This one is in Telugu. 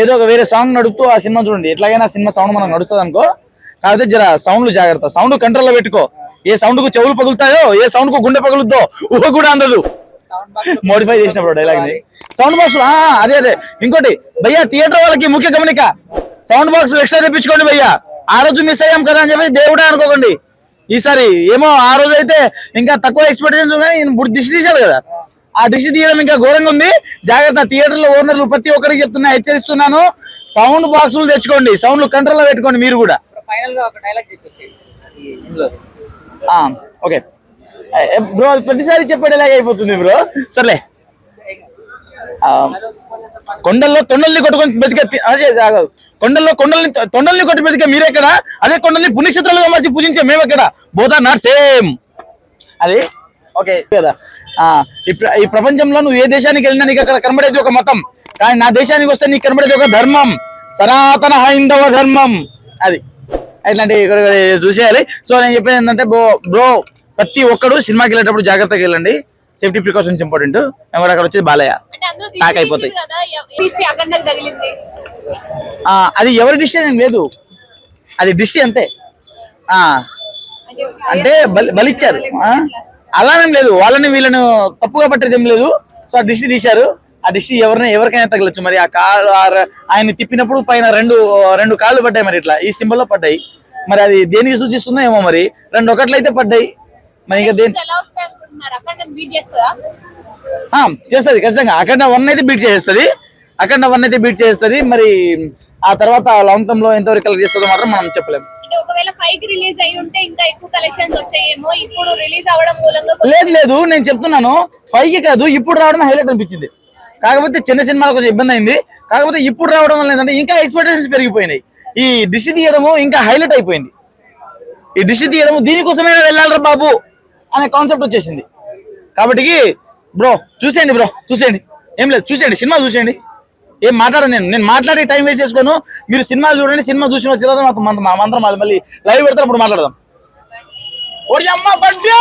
ఏదో ఒక వేరే సాంగ్ నడుపుతూ ఆ సినిమా చూడండి. ఎట్లాగైనా సినిమా సౌండ్ మనకు నడుస్తుంది అనుకో. కాకపోతే జర సౌండ్లు జాగ్రత్త. సౌండ్ కంట్రోల్లో పెట్టుకో. ఏ సౌండ్కు చెవులు పగులుతాయో ఏ సౌండ్కు గుండె పగులుద్దో ఊహ కూడా అందదు. మోడిఫై చేసినప్పుడు డైలాగ్ని. సౌండ్ బాక్స్ అదే అదే. ఇంకోటి భయ్యా థియేటర్ వాళ్ళకి ముఖ్య గమనిక. సౌండ్ బాక్స్ ఎక్స్ట్రా తెప్పించుకోండి భయ్యా. ఆ రోజు మిస్ అయ్యాం కదా అని చెప్పి దేవుడే అనుకోకండి. ఈసారి ఏమో ఆ రోజు అయితే ఇంకా తక్కువ ఎక్స్పెక్టేషన్స్ ఉన్నాయి. దిష్టి కదా. ఆ దిష్టి తీయడం ఇంకా ఘోరంగా ఉంది. జాగ్రత్త థియేటర్లో ఓనర్లు ప్రతి ఒక్కరికి చెప్తున్నా హెచ్చరిస్తున్నాను. సౌండ్ బాక్సులు తెచ్చుకోండి. సౌండ్లు కంట్రోల్లో పెట్టుకోండి మీరు కూడా. ఓకే. బ్రో ప్రతిసారి చెప్పేలాగా అయిపోతుంది బ్రో. సర్లే. కొండల్లో తొండల్ని కొట్టుకొని బతికే. కొండల్లో కొండల్ని తొండల్ని కొట్టి బతికే మీరెక్కడ? అదే కొండల్ని పుణ్యక్షేత్రాలుగా మార్చి పూజించే మేమెక్కడ? బోధ నాట్ సేమ్ అది? ఓకే కదా. ఈ ప్ర- ఈ ప్రపంచంలో నువ్వు ఏ దేశానికి వెళ్ళినా నీకు అక్కడ కనబడేది ఒక మతం. కానీ నా దేశానికి వస్తే నీకు కనబడేది ఒక ధర్మం. సనాతన హైందవ ధర్మం. అది. ఇట్లాంటివి చూసేయాలి. సో నేను చెప్పేది ఏంటంటే బ్రో బ్రో ప్రతి ఒక్కడు సినిమాకి వెళ్ళేటప్పుడు జాగ్రత్తగా వెళ్ళండి. Safety precautions important. కూడా అక్కడ వచ్చేది బాలయ్య. ప్యాక్ అయిపోతాయి. అది ఎవరి డిసిషన్ లేదు. అది డిష్ అంతే. ఆ, అంటే బలి బలిచ్చారు? అలానేం లేదు. వాళ్ళని వీళ్ళను తప్పుగా పట్టేది ఏం లేదు. సో ఆ డిష్ తీశారు. ఆ డిష్ ఎవరిని ఎవరికైనా తగలచ్చు. మరి ఆ ర- ఆయన తిప్పినప్పుడు పైన రెండు రెండు కాళ్ళు పడ్డాయి మరి ఇట్లా. ఈ సింబల్లో పడ్డాయి. మరి అది దేనికి సూచిస్తుందో ఏమో మరి. రెండు ఒకట్లయితే పడ్డాయి. మరి ఇంకా దేని చేస్తుందా? ఆ, చేస్తది ఖచ్చితంగా. అఖండ వన్ అయితే బీట్ చేస్తుంది అఖండ వన్ అయితే బీట్ చేస్తుంది మరి ఆ తర్వాత లాంగ్ టర్మ్లో ఎంతవరకు కలెక్ట్ చేస్తుందో మాత్రం మనం చెప్పలేము. అంటే ఒకవేళ ఫైవ్కి రిలీజ్ అయి ఉంటే ఇంకా ఎక్కువ కలెక్షన్స్ వచ్చాయేమో ఇప్పుడు రిలీజ్ అవ్వడం మూలంగా లేదు లేదు నేను చెప్తున్నాను. ఫైవ్కి కాదు ఇప్పుడు రావడం హైలైట్ అనిపించింది. కాకపోతే చిన్న సినిమాలు కొంచెం ఇబ్బంది అయింది. కాకపోతే ఇప్పుడు రావడం వల్ల ఏంటంటే ఇంకా ఎక్స్పెక్టేషన్స్ పెరిగిపోయినాయి. ఈ డిష్ తీయడము ఇంకా హైలైట్ అయిపోయింది. ఈ డిష్ తీయడము దీనికోసమే వెళ్ళాలరా బాబు అనే కాన్సెప్ట్ వచ్చేసింది. కాబట్టి బ్రో చూసేయండి బ్రో చూసేయండి. ఏం లేదు చూసేయండి సినిమా చూసేయండి. ఏం మాట్లాడను నేను? నేను మాట్లాడే టైం వేస్ట్ చేసుకోను. మీరు సినిమా చూడండి సినిమా చూసిన వచ్చిన తర్వాత మంత్రం మళ్ళీ లైవ్ పెడతారు అప్పుడు మాట్లాడదాం. ఓడి అమ్మ బండి!